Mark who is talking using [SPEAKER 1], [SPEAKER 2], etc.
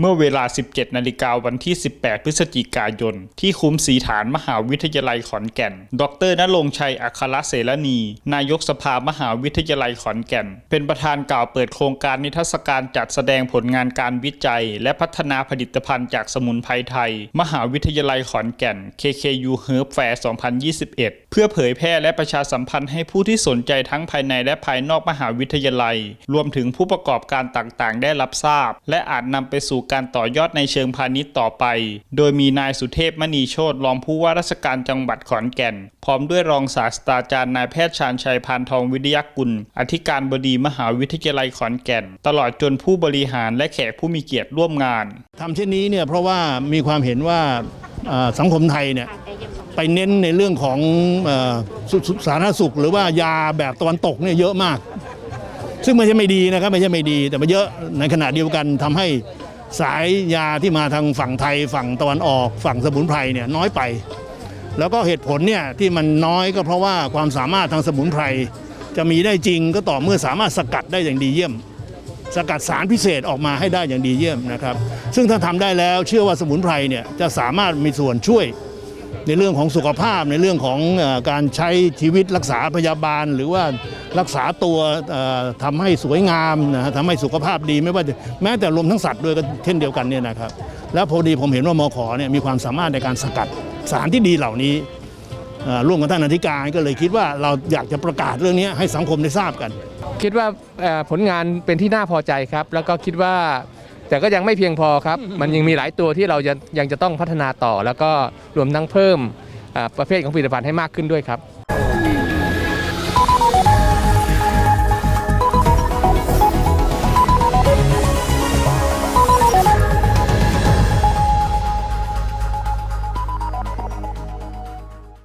[SPEAKER 1] เมื่อเวลา 17 นาฬิกาวันที่ 18 พฤศจิกายน ที่คุ้มสีฐานมหาวิทยาลัยขอนแก่น ดรนรงค์ชัยอัครเสรณี นายกสภามหาวิทยาลัยขอนแก่น เป็นประธานกล่าวเปิดโครงการนิทรรศการจัดแสดงผลงานการวิจัย และพัฒนาผลิตภัณฑ์จากสมุนไพรไทย มหาวิทยาลัยขอนแก่น KKU Herb Fair 2021 เพื่อเผยแพร่และประชาสัมพันธ์ให้ผู้ที่สนใจทั้งภายในและภายนอกมหาวิทยาลัย รวมถึงผู้ประกอบการต่างๆ ได้รับทราบ และอาจนำไปสู่การต่อยอดในเชิงพาณิชย์ต่อไป โดยมีนายสุเทพมณีโชตรองผู้ว่าราชการจังหวัดขอนแก่น พร้อมด้วยรองศาสตราจารย์นายแพทย์ชาญชัยพานทองวิทยากุล อธิการบดีมหาวิทยาลัยขอนแก่น ตลอดจนผู้บริหารและแขกผู้มีเกียรติร่วมงาน
[SPEAKER 2] ทำเช่นนี้เนี่ยเพราะว่ามีความเห็นว่าสังคมไทยเนี่ยไปเน้นในเรื่องของอสาธารณสุข หรือว่ายาแบบตะวันตกเนี่ยเยอะมาก ซึ่งไม่ใช่ไม่ดีนะครับไม่ใช่ไม่ดีแต่มันเยอะในขณะเดียวกันทำให้ สายยาที่มาทางฝั่งไทยฝั่งตะวันออก ฝั่งสมุนไพรเนี่ยน้อยไป แล้วก็เหตุผลเนี่ยที่มันน้อยก็เพราะว่าความสามารถทางสมุนไพรจะมีได้จริงก็ต่อเมื่อสามารถสกัดได้อย่างดีเยี่ยม สกัดสารพิเศษออกมาให้ได้อย่างดีเยี่ยมนะครับ ซึ่งถ้าทำได้แล้วเชื่อว่าสมุนไพรเนี่ยจะสามารถมีส่วนช่วย ในเรื่องของสุขภาพในเรื่องของการใช้ชีวิตรักษาพยาบาล หรือว่ารักษาตัวเอ่อทำให้สวยงามนะฮะทำให้สุขภาพดีไม่ว่าจะแม้แต่รวมทั้งสัตว์ด้วยก็เช่นเดียวกันเนี่ยนะครับ แล้วพอดีผมเห็นว่ามขเนี่ยมีความสามารถในการสกัดสารที่ดีเหล่านี้ร่วมกับท่านอธิการก็เลยคิดว่าเราอยากจะประกาศเรื่องนี้ให้สังคมได้ทราบกัน
[SPEAKER 3] คิดว่าผลงานเป็นที่น่าพอใจครับ แล้วก็คิดว่า แต่ก็ยังไม่เพียงพอครับ มันยังมีหลายตัวที่เราจะยังจะต้องพัฒนาต่อ แล้วก็รวมทั้งเพิ่มเอ่อประเภทของผลิตภัณฑ์ให้มากขึ้นด้วยครับ